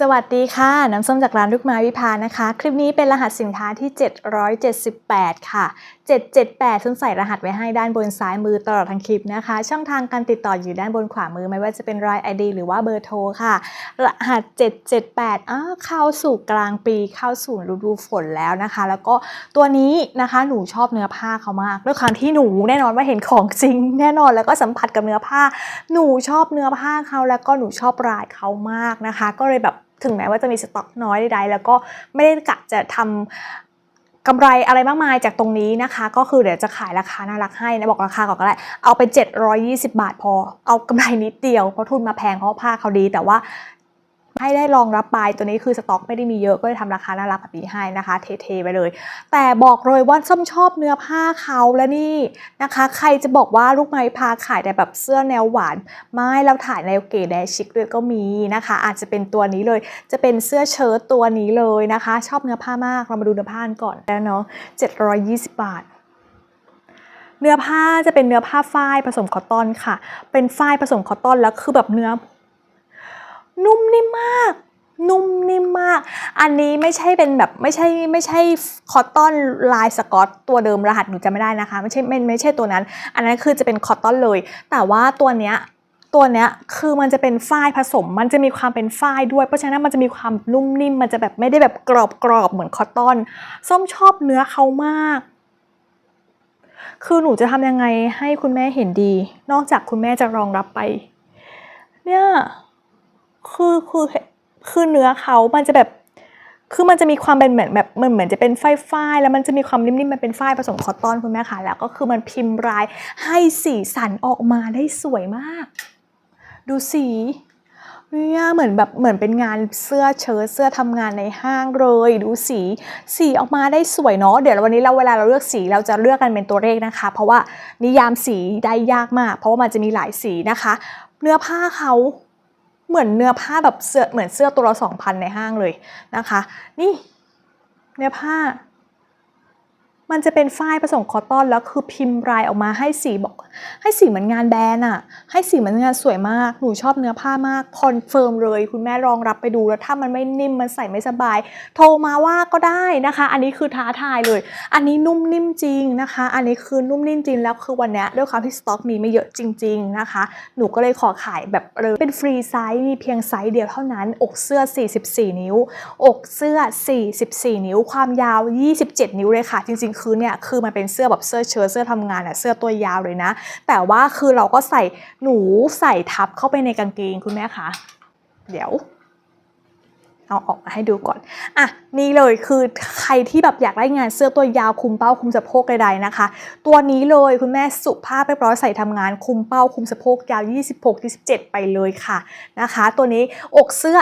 สวัสดีค่ะ น้ำส้มจากร้านลูกไม้วิพานะคะ คลิปนี้เป็นรหัสสินค้าที่ 778 ค่ะ 778ซึ่งใส่รหัสไว้ให้ด้านบนซ้ายมือตลอดทั้งคลิปนะคะ ช่องทางการติดต่ออยู่ด้านบนขวามือไม่ว่าจะเป็นราย ID หรือว่าเบอร์โทรค่ะ รหัส 778อ้าเข้าสู่กลางปีเข้าสู่ฤดูฝนแล้วนะคะ แล้วก็ตัวนี้นะคะหนูชอบเนื้อผ้าเขามากด้วยความที่หนูแน่นอนว่าเห็นของจริง แน่นอนแล้วก็สัมผัสกับเนื้อผ้า หนูชอบเนื้อผ้าเขาแล้วก็หนูชอบลายเขามากนะคะ ก็เลยแบบ ถึงแม้ว่าจะมีสต็อกน้อยใดๆแล้วก็ไม่ได้กะจะทำกำไรอะไรมากมายจากตรงนี้นะคะ ก็คือเดี๋ยวจะขายราคาน่ารักให้นะบอกราคาก่อนก็ได้เอาไป 720 บาทพอ เอากำไรนิดเดียวเพราะทุนมาแพงเพราะผ้าเขาดี แต่ว่า ให้ได้ลองรับไปตัวนี้คือสต็อกไม่ได้มีเยอะก็เลยทำราคาน่ารักแบบนี้ให้นะคะ เทๆไปเลย แต่บอกเลยว่าส้มชอบเนื้อผ้าเขาและนี่นะคะ ใครจะบอกว่าลูกไม้พาขายแต่แบบเสื้อแนวหวาน ไม่เราถ่ายแนวเก๋แนวชิคด้วยก็มีนะคะ อาจจะเป็นตัวนี้เลยจะเป็นเสื้อเชิ้ตตัวนี้เลยนะคะ ชอบเนื้อผ้ามากเรามาดูเนื้อผ้ากันก่อนแล้วเนาะ720 บาทเนื้อผ้าจะเป็นเนื้อผ้าฝ้ายผสมคอตตอนค่ะ เป็นฝ้ายผสมคอตตอนแล้วคือแบบเนื้อ นุ่มนิ่มมาก นุ่มนิ่มมาก อันนี้ไม่ใช่เป็นแบบไม่ใช่ไม่ใช่คอตตอนลายสกอตตัวเดิมรหัสหนูจำไม่ได้นะคะ ไม่ใช่ไม่ไม่ใช่ตัวนั้น อันนั้นคือจะเป็นคอตตอนเลย แต่ว่าตัวเนี้ยตัวเนี้ยคือมันจะเป็นฝ้ายผสม มันจะมีความเป็นฝ้ายด้วย เพราะฉะนั้นมันจะมีความนุ่มนิ่ม มันจะแบบไม่ได้แบบกรอบกรอบๆเหมือนคอตตอน ส้มชอบเนื้อเขามาก คือหนูจะทำยังไงให้คุณแม่เห็นดี นอกจากคุณแม่จะรองรับไป เนี่ย คือคือคือเนื้อเขามันจะแบบคือมันจะมีความเป็นเหมือนแบบมันเหมือนจะเป็นฝ้ายฝ้ายๆแล้วมันจะมีความนิ่มๆมันเป็นฝ้ายผสมคอตตอนคุณแม่ค่ะแล้วก็คือมันพิมพ์ลายให้สีสันออกมาได้สวยมาก ดูสีเนี่ยเหมือนแบบเหมือนเป็นงานเสื้อเชิ้ตเสื้อทำงานในห้างเลยดูสีสีออกมาได้สวยเนาะเดี๋ยววันนี้เราเวลาเราเลือกสีเราจะเลือกกันเป็นตัวเลขนะคะ เพราะว่านิยามสีได้ยากมาก เพราะว่ามันจะมีหลายสีนะคะ เนื้อผ้าเขา เหมือนเนื้อผ้าแบบเสื้อเหมือนเสื้อตัวละสองพันในห้างเลยนะคะ นี่เนื้อผ้า มันจะเป็นฝ้ายผสมคอตตอนแล้วคือพิมพ์ลายออกมาให้สีบอก ให้สีเหมือนงานแบรนด์อะให้สีเหมือนงานสวยมากหนูชอบเนื้อผ้ามากคอนเฟิร์มเลย คุณแม่ลองรับไปดูแล้วถ้ามันไม่นิ่มมันใส่ไม่สบาย โทรมาว่าก็ได้นะคะ อันนี้คือท้าทายเลย อันนี้นุ่มนิ่มจริงนะคะ อันนี้คือนุ่มนิ่มจริงแล้วคือวันนี้ด้วยความที่สต็อกมีไม่เยอะจริง ๆนะคะ หนูก็เลยขอขายแบบเลยเป็นฟรีไซส์มีเพียงไซส์เดียวเท่านั้นอกเสื้อ 44 นิ้ว อกเสื้อ 44 นิ้ว ความยาว 27 นิ้วเลยค่ะจริงๆคือเนี่ยคือมันเป็นเสื้อแบบเสื้อเชิ้ตเสื้อทำงานอะเสื้อตัวยาวเลยนะ แต่ว่าคือเราก็ใส่หนูใส่ทับเข้าไปในกางเกงคุณแม่คะเดี๋ยว เอาออกมาให้ดูก่อน อะ นี่เลยคือใครที่แบบอยากได้งานเสื้อตัวยาวคุมเป้าคุมสะโพกใดๆนะคะ ตัวนี้เลยคุณแม่สุภาพเรียบร้อยใส่ทำงานคุมเป้าคุมสะโพกยาว 26 27 ไปเลยค่ะนะคะ ตัวนี้อกเสื้อ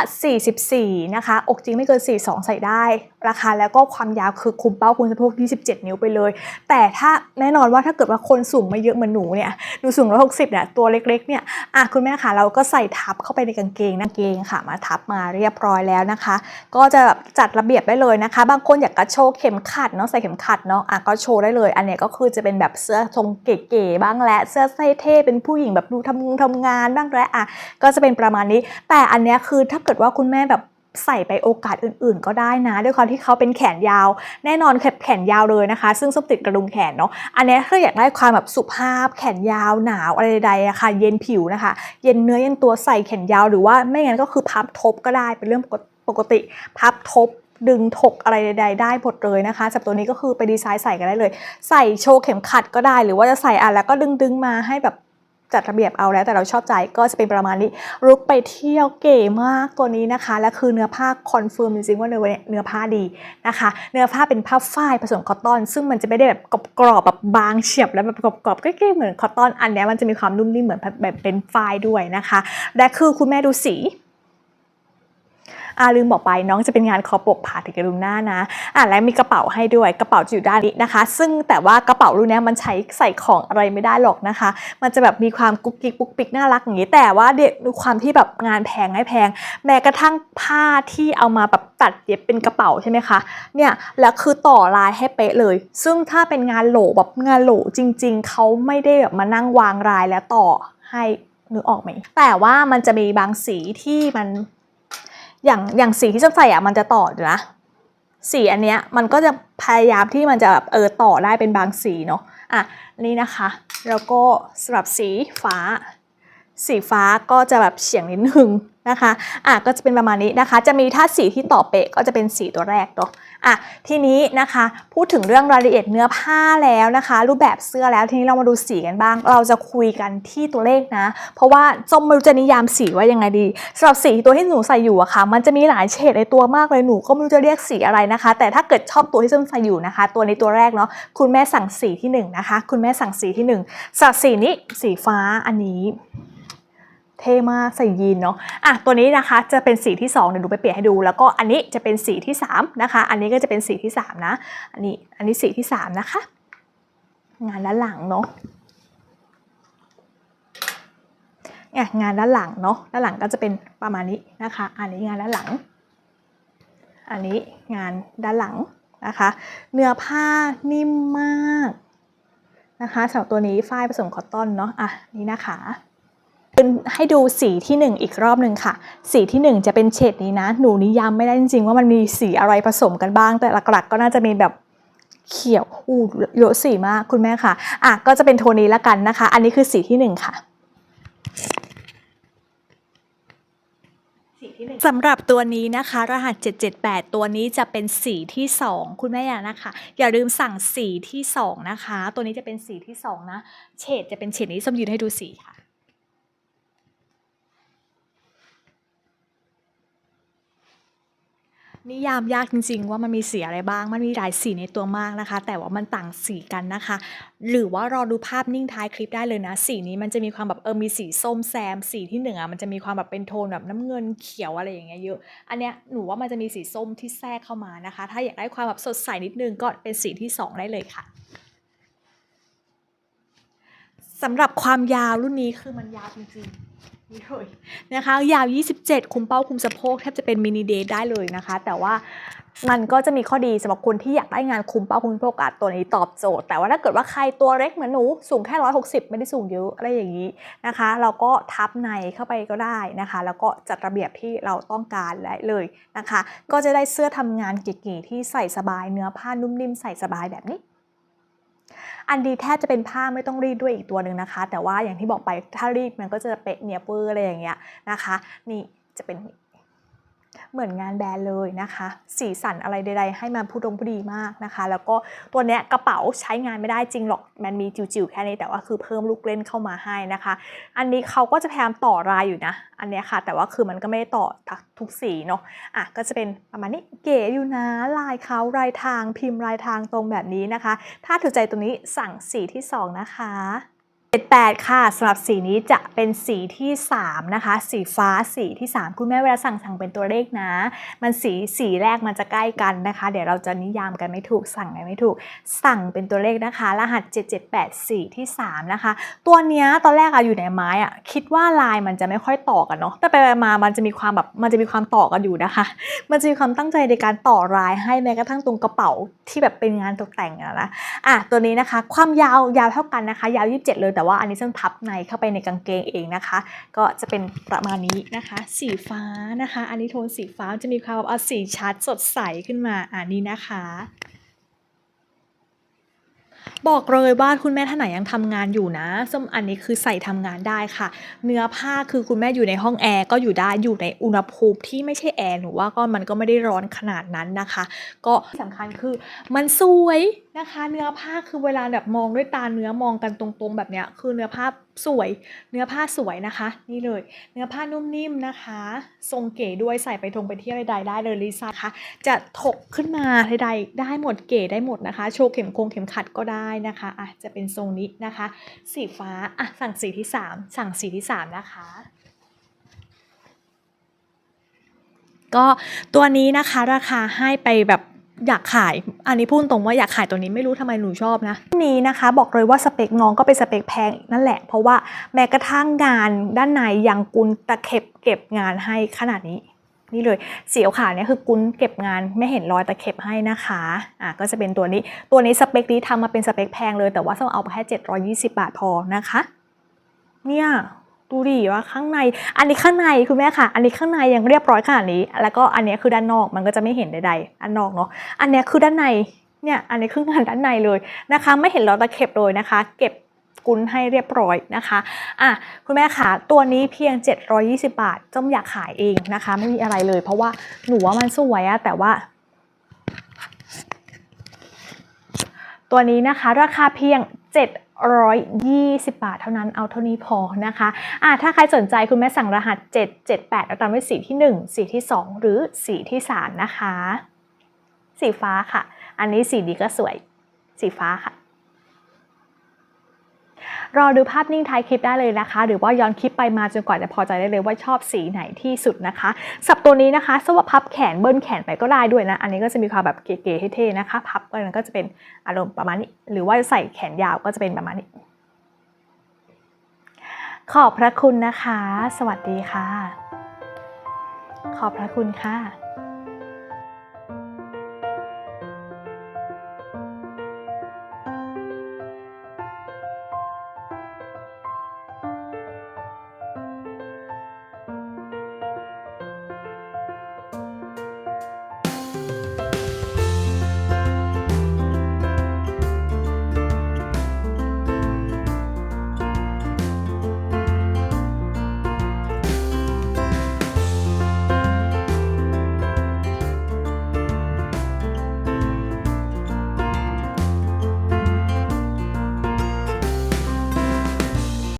44 นะคะ อกจริงไม่เกิน 42 ใส่ได้ ราคาแล้วก็ความยาวคือคุมเป้าคุมสะโพก 27 นิ้วไปเลย แต่ถ้าแน่นอนว่าถ้าเกิดว่าคนสูงไม่เยอะเหมือนหนูเนี่ยหนูสูง 160 เนี่ยตัวเล็กๆเนี่ยอะคุณแม่ค่ะเราก็ใส่ทับเข้าไปในกางเกงนะกางเกงค่ะมาทับมาเรียบร้อยแล้วนะคะ ก็จะแบบจัดระเบียบได้เลยนะคะ บางคนอยากจะโชว์เข็มขัดเนาะใส่เข็มขัดเนาะอะก็โชว์ได้เลย อันเนี้ยก็คือจะเป็นแบบเสื้อทรงเก๋ๆบ้างและเสื้อไส้เท่เป็นผู้หญิงแบบดูทำงทำงานบ้างและอะก็จะเป็นประมาณนี้ แต่อันเนี้ยคือถ้าเกิดว่าคุณแม่แบบใส่ไปโอกาสอื่นๆ ก็ได้นะ ด้วยความที่เขาเป็นแขนยาว แน่นอนแขนยาวเลยนะคะ ซึ่งส้มติดกระดุมแขนเนาะอันนี้ถ้าอยากได้ความแบบสุภาพ แขนยาวหนาวอะไรใดๆอะค่ะเย็นผิวนะคะ เย็นเนื้อเย็นตัวใส่แขนยาวหรือว่าไม่งั้นก็คือพับทบก็ได้เป็นเรื่องปกติ ปกติพับทบดึงถกอะไรใด ๆ ได้หมดเลยนะคะจับตัวนี้ก็คือไปดีไซน์ใส่กันได้เลย ใส่โชว์เข็มขัดก็ได้หรือว่าจะใส่อะแล้วก็ดึงดึงๆมาให้แบบจัดระเบียบเอาแล้วแต่เราชอบใจก็จะเป็นประมาณนี้รุกไปเที่ยวเก๋มากตัวนี้นะคะ และคือเนื้อผ้าคอนเฟิร์มจริงๆว่าเนื้อเนื้อผ้าดีนะคะ เนื้อผ้าเป็นผ้าฝ้ายผสมคอตตอน ซึ่งมันจะไม่ได้แบบกรอบๆแบบบางเฉียบแล้วแบบกรอบๆใกล้ๆเหมือนคอตตอนอันเนี้ยมันจะมีความนุ่มนิ่มเหมือนแบบเป็นฝ้ายด้วยนะคะ และคือคุณแม่ดูสี อ่าลืมบอกไปน้องจะเป็นงานคอปกผ่าถึงกระดุมหน้านะอ่าและมีกระเป๋าให้ด้วยกระเป๋าจะอยู่ด้านนี้นะคะ ซึ่งแต่ว่ากระเป๋ารุ่นนี้มันใช้ใส่ของอะไรไม่ได้หรอกนะคะ มันจะแบบมีความกุ๊กกิ๊กปุ๊กปิ๊กน่ารักอย่างนี้ แต่ว่าเด็กดูความที่แบบงานแพงไม่แพง แม้กระทั่งผ้าที่เอามาแบบตัดเย็บเป็นกระเป๋าใช่ไหมคะเนี่ยแล้วคือต่อลายให้เป๊ะเลย ซึ่งถ้าเป็นงานโหลแบบงานโหลจริง ๆเขาไม่ได้แบบมานั่งวางลายแล้วต่อให้นึกออกไหม แต่ว่ามันจะมีบางสีที่มัน อย่างอย่างสีที่ส้มใส่อะมันจะต่อนะสีอันเนี้ยมันก็จะพยายามที่มันจะแบบเออต่อได้เป็นบางสีเนาะอะนี่นะคะ แล้วก็สำหรับสีฟ้า สีฟ้าก็จะแบบเฉียงนิดนึง นะคะอะก็จะเป็นประมาณนี้นะคะ จะมีธาตุสีที่ต่อเปะก็จะเป็นสีตัวแรกเนาะอะทีนี้นะคะพูดถึงเรื่องรายละเอียดเนื้อผ้าแล้วนะคะ รูปแบบเสื้อแล้วทีนี้เรามาดูสีกันบ้าง เราจะคุยกันที่ตัวเลขนะ เพราะว่าส้มไม่รู้จะนิยามสีว่ายังไงดีสำหรับสีตัวที่หนูใส่อยู่อะค่ะ มันจะมีหลายเฉดในตัวมากเลยหนูก็ไม่รู้จะเรียกสีอะไรนะคะ แต่ถ้าเกิดชอบตัวที่ส้มใส่อยู่นะคะ ตัวนี้ตัวแรกเนาะคุณแม่สั่งสีที่หนึ่งนะคะ คุณแม่สั่งสีที่หนึ่งสำหรับสีนี้สีฟ้าอันนี้ เท่มากใส่ยีนเนาะอะตัวนี้นะคะจะเป็นสีที่2เดี๋ยวดูไปเปลี่ยนให้ดู แล้วก็อันนี้จะเป็นสีที่3นะคะ อันนี้ก็จะเป็นสีที่3นะ อันนี้อันนี้สีที่3นะคะ งานด้านหลังเนาะเนี่ยงานด้านหลังเนาะด้านหลังก็จะเป็นประมาณนี้นะคะ อันนี้งานด้านหลัง อันนี้งานด้านหลังนะคะ เนื้อผ้านิ่มมากนะคะสำหรับตัวนี้ฝ้ายผสมคอตตอนเนาะอะนี่นะคะ ให้ดูสีที่ 1 อีกรอบหนึ่งค่ะ สีที่ 1 จะเป็นเฉดนี้นะ หนูนิยามไม่ได้จริงๆว่ามันมีสีอะไรผสมกันบ้าง แต่หลักๆ ก็น่าจะมีแบบเขียวอู้เยอะสีมากคุณแม่ค่ะอะก็จะเป็นโทนนี้ละกันนะคะ อันนี้คือสีที่ 1 ค่ะสำหรับตัวนี้นะคะ รหัส 778 ตัวนี้จะเป็นสีที่ 2 คุณแม่อย่านะคะ อย่าลืมสั่งสีที่ 2 นะคะ ตัวนี้จะเป็นสีที่ 2 นะ เฉดจะเป็นเฉดนี้ส้มยืนให้ดูสีค่ะ นิยามยากจริงๆ ว่ามันมีสีอะไรบ้าง มันมีหลายสีในตัวมากนะคะ แต่ว่ามันต่างสีกันนะคะ หรือว่ารอดูภาพนิ่งท้ายคลิปได้เลยนะ สีนี้มันจะมีความแบบเออมีสีส้มแซม สีที่หนึ่งอะมันจะมีความแบบเป็นโทนแบบน้ำเงินเขียวอะไรอย่างเงี้ยเยอะ อันเนี้ยหนูว่ามันจะมีสีส้มที่แทรกเข้ามานะคะ ถ้าอยากได้ความแบบสดใสนิดนึงก็เป็นสีที่สองได้เลยค่ะสำหรับความยาวรุ่นนี้คือมันยาวจริงๆ นี่เลยนะคะ ยาว 27 คุมเป้าคุมสะโพกแทบจะเป็นมินิเดทได้เลยนะคะ แต่ว่ามันก็จะมีข้อดีสำหรับคนที่อยากได้งานคุมเป้าคุมสะโพกอะตัวนี้ตอบโจทย์ แต่ว่าถ้าเกิดว่าใครตัวเล็กเหมือนหนู สูงแค่ 160 ไม่ได้สูงเยอะอะไรอย่างนี้นะคะ เราก็ทับในเข้าไปก็ได้นะคะ แล้วก็จัดระเบียบที่เราต้องการได้เลยนะคะ ก็จะได้เสื้อทำงานเก๋ๆที่ใส่สบายเนื้อผ้านุ่มนิ่มใส่สบายแบบนี้ อันดีแทบจะเป็นผ้าไม่ต้องรีดด้วยอีกตัวหนึ่งนะคะ แต่ว่าอย่างที่บอกไปถ้ารีดมันก็จะเป๊ะเนียเปื้ออะไรอย่างเงี้ยนะคะ นี่จะเป็น เหมือนงานแบรนด์เลยนะคะ สีสันอะไรใดๆ ให้มาพูดงพูดีมากนะคะ แล้วก็ตัวเนี้ยกระเป๋าใช้งานไม่ได้จริงหรอก มันมีจิ๋วๆแค่นี้แต่ว่าคือเพิ่มลูกเล่นเข้ามาให้นะคะ อันนี้เขาก็จะพยายามต่อลายอยู่นะ อันเนี้ยค่ะ แต่ว่าคือมันก็ไม่ได้ต่อทุกสีเนาะ อะก็จะเป็นประมาณนี้เก๋อยู่นะลายเขาลายทางพิมพ์ลายทางตรงแบบนี้นะคะ ถ้าถูกใจตรงนี้สั่งสีที่ 2 นะคะ 78 ค่ะสำหรับสีนี้จะเป็นสีที่ 3 นะคะ สีฟ้าสีที่ 3 คุณแม่เวลาสั่งสั่งเป็นตัวเลขนะ มันสีสีแรกมันจะใกล้กันนะคะ เดี๋ยวเราจะนิยามกันไม่ถูกสั่งกันไม่ถูก สั่งเป็นตัวเลขนะคะ รหัส 778 สีที่ 3 นะคะ ตัวเนี้ยตอนแรกอะอยู่ในไม้อะคิดว่าลายมันจะไม่ค่อยต่อกันเนาะแต่ไปมามันจะมีความแบบมันจะมีความต่อกันอยู่นะคะ มันจะมีความตั้งใจในการต่อลายให้แม้กระทั่งตรงกระเป๋าที่แบบเป็นงานตกแต่งอะนะอะตัวนี้นะคะ ความยาวยาวเท่ากันนะคะ ยาว 27 เลยแต่ว่าอันนี้ซึ่งทับในเข้าไปในกางเกงเองนะคะ ก็จะเป็นประมาณนี้นะคะ สีฟ้านะคะ อันนี้โทนสีฟ้าจะมีความแบบเอาสีชัดสดใสขึ้นมาอ่านี้นะคะบอกเลยว่าคุณแม่ท่านไหนยังทำงานอยู่นะส้มอันนี้คือใส่ทำงานได้ค่ะ เนื้อผ้าคือคุณแม่อยู่ในห้องแอร์ก็อยู่ได้อยู่ในอุณหภูมิที่ไม่ใช่แอร์หนูว่าก็มันก็ไม่ได้ร้อนขนาดนั้นนะคะ ก็ที่สำคัญคือมันสวย นะคะ เนื้อผ้าคือเวลาแบบมองด้วยตาเนื้อมองกันตรงๆแบบเนี้ยคือเนื้อผ้าสวย เนื้อผ้าสวยนะคะ นี่เลย เนื้อผ้านุ่มนิ่มนะคะ ทรงเก๋ด้วยใส่ไปทงไปเที่ยวใดๆได้เลยลิซ่าคะจะถกขึ้นมาใดๆได้หมดเก๋ได้หมดนะคะ โชว์เข็มคงเข็มขัดก็ได้นะคะอะจะเป็นทรงนี้นะคะ สีฟ้าอะสั่งสีที่ 3 สั่งสีที่ 3 นะคะก็ตัวนี้นะคะราคาให้ไปแบบ อยากขาย อันนี้พูดตรงว่าอยากขายตัวนี้ไม่รู้ทำไมหนูชอบนะนี้นะคะ บอกเลยว่าสเปคน้องก็เป็นสเปคแพงนั่นแหละ เพราะว่าแม้กระทั่งงานด้านในยังกุนตะเข็บเก็บงานให้ขนาดนี้นี่เลยสีขาวเนี่ยคือกุนเก็บงานไม่เห็นรอยตะเข็บให้นะคะอะก็จะเป็นตัวนี้ตัวนี้สเปคนี้ทำมาเป็นสเปคแพงเลยแต่ว่าต้องเอาไปแค่720 บาทพอนะคะ เนี่ย ดูดิว่าข้างใน อันนี้ข้างในคุณแม่ค่ะ อันนี้ข้างในยังเรียบร้อยขนาดนี้ แล้วก็อันนี้คือด้านนอกมันก็จะไม่เห็นใดๆด้านนอกเนาะ อันนี้คือด้านใน เนี่ย อันนี้คืองานด้านในเลยนะคะ ไม่เห็นรอยตะเข็บเลยนะคะ เก็บกุนให้เรียบร้อยนะคะอะคุณแม่ค่ะตัวนี้เพียง 720 บาทจ้อมอยากขายเองนะคะ ไม่มีอะไรเลย เพราะว่าหนูว่ามันสวยอะแต่ว่าตัวนี้นะคะ ราคาเพียง 120 บาทเท่านั้นเอาเท่านี้พอนะคะอะถ้าใครสนใจคุณแม่สั่งรหัส 778แล้วตามด้วยสีที่ 1 สีที่ 2 หรือสีที่ 3 นะคะ สีฟ้าค่ะ อันนี้สีดีก็สวย สีฟ้าค่ะ รอดูภาพนิ่งท้ายคลิปได้เลยนะคะ หรือว่าย้อนคลิปไปมาจนกว่าจะพอใจได้เลยว่าชอบสีไหนที่สุดนะคะสับตัวนี้นะคะสวับพับแขนเบิ้ลแขนไปก็ได้ด้วยนะ อันนี้ก็จะมีความแบบเก๋ๆเท่ๆนะคะ พับไปมันก็จะเป็นอารมณ์ประมาณนี้ หรือว่าใส่แขนยาวก็จะเป็นประมาณนี้ ขอบพระคุณนะคะ สวัสดีค่ะ ขอบพระคุณค่ะ